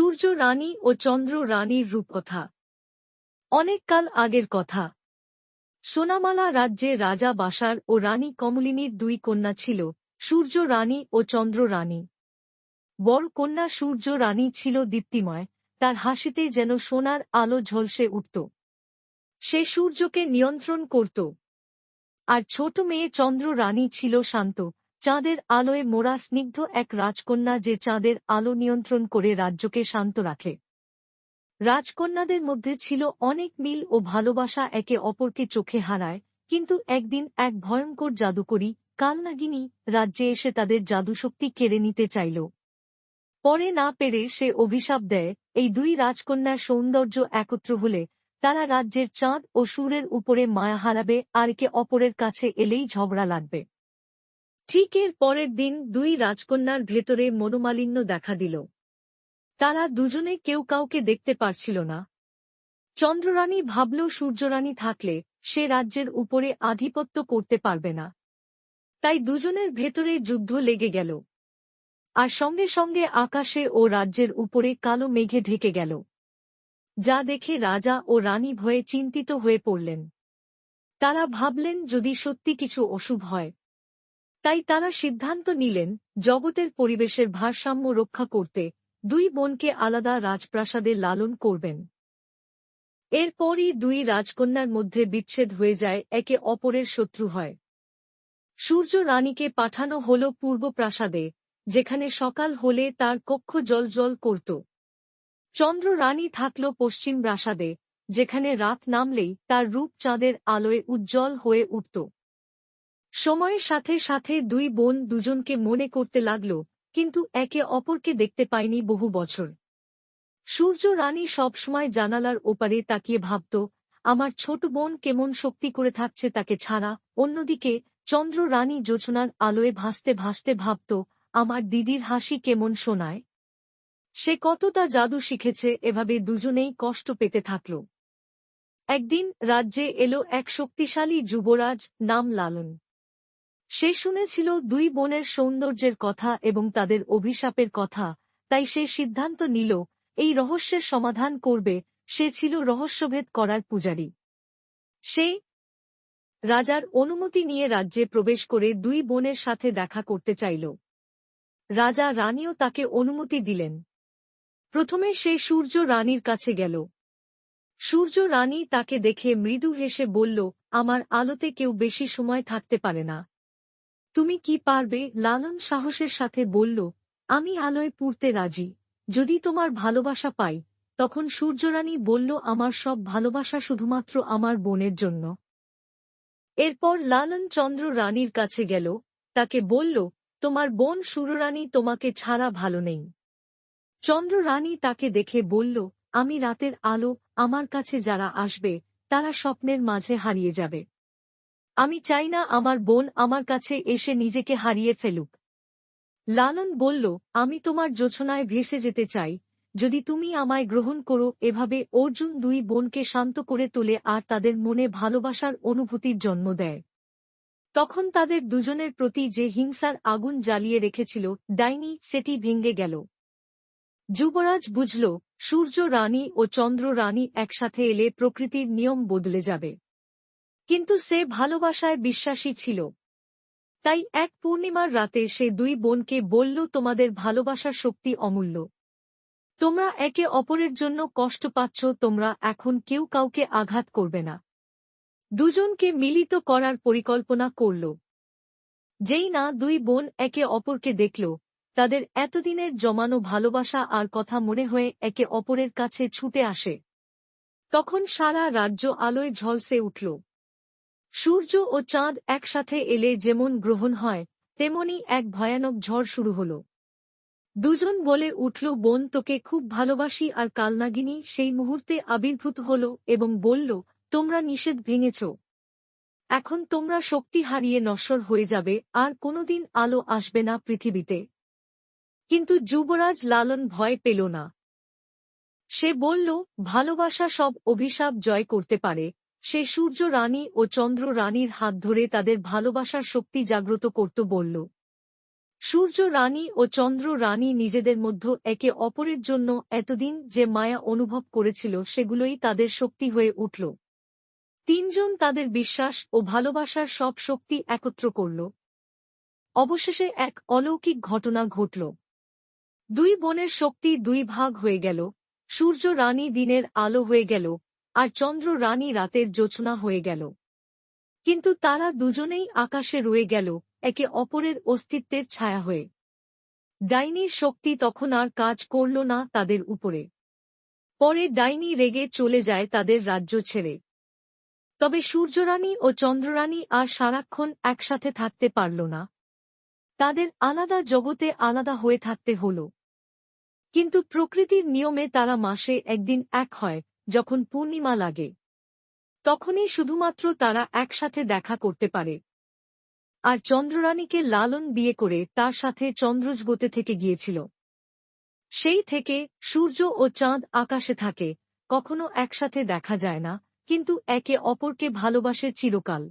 সূর্য রানী ও চন্দ্র রানীর রূপকথা। অনেককাল আগের কথা। সোনামালা রাজ্যে রাজা বাসার ও রানী কমলিনীর দুই কন্যা ছিল, সূর্য রানী ও চন্দ্র রানী। বড় কন্যা সূর্য রানী ছিল দীপ্তিময়, তার হাসিতে যেন সোনার আলো ঝলসে উঠত। সে সূর্যকে নিয়ন্ত্রণ করত। আর ছোট মেয়ে চন্দ্র রানী ছিল শান্ত চাঁদের আলোয় মোড়া স্নিগ্ধ এক রাজকন্যা যে চাঁদের আলো নিয়ন্ত্রণ করে রাজ্যকে শান্ত রাখে। রাজকন্যাদের মধ্যে ছিল অনেক মিল ও ভালোবাসা একে অপরকে চোখে হারায়, কিন্তু একদিন এক ভয়ঙ্কর জাদুকরী, কালনাগিনী, রাজ্যে এসে তাদের জাদুশক্তি কেড়ে নিতে চাইল। পরে না পেরে সে অভিশাপ দেয়, এই দুই রাজকন্যার সৌন্দর্য একত্র হলে তারা রাজ্যের চাঁদ ও সুরের উপরে মায়া হারাবে আর কে অপরের কাছে এলেই ঝগড়া লাগবে। ঠিক এর পরের দিন দুই রাজকন্যার ভেতরে মনোমালিন্য দেখা দিল। তারা দুজনে কেউ কাউকে দেখতে পারছিল না। চন্দ্ররানী ভাবল, সূর্যরানী থাকলে সে রাজ্যের উপরে আধিপত্য করতে পারবে না। তাই দুজনের ভেতরে যুদ্ধ লেগে গেল। আর সঙ্গে সঙ্গে আকাশে ও রাজ্যের উপরে কালো মেঘে ঢেকে গেল। যা দেখে রাজা ও রানী ভয়ে চিন্তিত হয়ে পড়লেন। তারা ভাবলেন, যদি সত্যি কিছু অশুভ হয় তাই তারা সিদ্ধান্ত নিলেন, জগতের পরিবেশের ভারসাম্য রক্ষা করতে দুই বোনকে আলাদা রাজপ্রাসাদে লালন করবেন। এরপরই দুই রাজকন্যার মধ্যে বিচ্ছেদ হয়ে যায়, একে অপরের শত্রু হয়। সূর্য রানীকে পাঠানো হল পূর্ব প্রাসাদে, যেখানে সকাল হলে তার কক্ষ জল জল করত। চন্দ্র রানী থাকল পশ্চিম প্রাসাদে, যেখানে রাত নামলেই তার রূপ চাঁদের আলোয় উজ্জ্বল হয়ে উঠত। সময়ের সাথে সাথে দুই বোন দুজনকে মনে করতে লাগল, কিন্তু একে অপরকে দেখতে পায়নি বহু বছর। সূর্য রানী সবসময় জানালার ওপারে তাকিয়ে ভাবত, আমার ছোট বোন কেমন শক্তি করে থাকছে তাকে ছাড়া? অন্যদিকে চন্দ্র রানী যোচনার আলোয় ভাসতে ভাসতে ভাবত, আমার দিদির হাসি কেমন শোনায়? সে কতটা জাদু শিখেছে এভাবে দুজনেই কষ্ট পেতে থাকল। একদিন রাজ্যে এলো এক শক্তিশালী যুবরাজ নাম লালন। সে শুনেছিল দুই বোনের সৌন্দর্যের কথা এবং তাদের অভিশাপের কথা, তাই সে সিদ্ধান্ত নিল, এই রহস্যের সমাধান করবে, সে ছিল রহস্যভেদ করার পূজারী। সে রাজার অনুমতি নিয়ে রাজ্যে প্রবেশ করে দুই বোনের সাথে দেখা করতে চাইল। রাজা রানীও তাকে অনুমতি দিলেন। প্রথমে সে সূর্য রানীর কাছে গেল। সূর্য রানী তাকে দেখে মৃদু হেসে বলল, আমার আলোতে কেউ বেশি সময় থাকতে পারে না। তুমি কি পারবে? লালন সাহসের সাথে বলল, আমি আলোয় পুড়তে রাজি। যদি তোমার ভালোবাসা পাই। তখন সূর্যরানী বলল, আমার সব ভালোবাসা শুধুমাত্র আমার বোনের জন্য। এরপর লালন চন্দ্র রানীর কাছে গেল। তাকে বলল, তোমার বোন সুররানী তোমাকে ছাড়া ভালো নেই। চন্দ্র রানী তাকে দেখে বলল, আমি রাতের আলো, আমার কাছে যারা আসবে, তারা স্বপ্নের মাঝে হারিয়ে যাবে। আমি চাই না আমার বোন আমার কাছে এসে নিজেকে হারিয়ে ফেলুক। লালন বলল, আমি তোমার যোছনায় ভেসে যেতে চাই। যদি তুমি আমায় গ্রহণ করো, এভাবে অর্জুন দুই বোনকে শান্ত করে তোলে আর তাদের মনে ভালোবাসার অনুভূতির জন্ম দেয়। তখন তাদের দুজনের প্রতি যে হিংসার আগুন জ্বালিয়ে রেখেছিল, ডাইনি সেটি ভেঙ্গে গেল। যুবরাজ বুঝল, সূর্য, রানী ও চন্দ্র, রানী একসাথে এলে প্রকৃতির নিয়ম বদলে যাবে। কিন্তু সে ভালোবাসায় বিশ্বাসী ছিল। তাই এক পূর্ণিমার রাতে সে দুই বোনকে বলল, তোমাদের ভালোবাসার শক্তি অমূল্য। তোমরা একে অপরের জন্য কষ্ট পাচ্ছ, তোমরা এখন কেউ কাউকে আঘাত করবে না। দুজনকে মিলিত করার পরিকল্পনা করল। যেই না দুই বোন একে অপরকে দেখল, তাদের এতদিনের জমানো ভালোবাসা আর কথা মনে হয়ে একে অপরের কাছে ছুটে আসে। তখন সারা রাজ্য আলোয় ঝলসে উঠল। সূর্য ও চাঁদ একসাথে এলে যেমন গ্রহণ হয়, তেমনি এক ভয়ানক ঝড় শুরু হল। দুজন বলে উঠল, বোন, তোকে খুব ভালোবাসি আর কালনাগিনী সেই মুহূর্তে আবির্ভূত হল এবং বলল, তোমরা নিষেধ ভেঙেছ। এখন তোমরা শক্তি হারিয়ে নশ্বর হয়ে যাবে, আর কোনোদিন আলো আসবে না পৃথিবীতে। কিন্তু যুবরাজ লালন ভয় পেল না। সে বলল, ভালোবাসা সব অভিশাপ জয় করতে পারে সে সূর্য রানী ও চন্দ্র রানীর হাত ধরে তাদের ভালোবাসার শক্তি জাগ্রত করত বলল, সূর্য রানী ও চন্দ্র রানী নিজেদের মধ্যে একে অপরের জন্য এতদিন যে মায়া অনুভব করেছিল সেগুলোই তাদের শক্তি হয়ে উঠল। তিনজন তাদের বিশ্বাস ও ভালোবাসার সব শক্তি একত্র করল। অবশেষে এক অলৌকিক ঘটনা ঘটল। দুই বোনের শক্তি দুই ভাগ হয়ে গেল। সূর্য রানী দিনের আলো হয়ে গেল। আর চন্দ্র রানী রাতের জোছনা হয়ে গেল। কিন্তু তারা দুজনেই আকাশে রয়ে গেল, একে অপরের অস্তিত্বের ছায়া হয়ে। ডাইনির শক্তি তখন আর কাজ করল না তাদের উপরে। পরে ডাইনি রেগে চলে যায় তাদের রাজ্য ছেড়ে। তবে সূর্যরানী ও চন্দ্ররানী আর সারাক্ষণ একসাথে থাকতে পারল না। তাদের আলাদা জগতে আলাদা হয়ে থাকতে হল। কিন্তু প্রকৃতির নিয়মে তারা মাসে একদিন এক হয় যখন পূর্ণিমা লাগে, তখনই শুধুমাত্র তারা একসাথে দেখা করতে পারে। আর চন্দ্ররানীকে লালন বিয়ে করে তার সাথে চন্দ্রজগতে থেকে গিয়েছিল। সেই থেকে সূর্য ও চাঁদ আকাশে থাকে, কখনো একসাথে দেখা যায় না, কিন্তু একে অপরকে ভালোবাসে চিরকাল।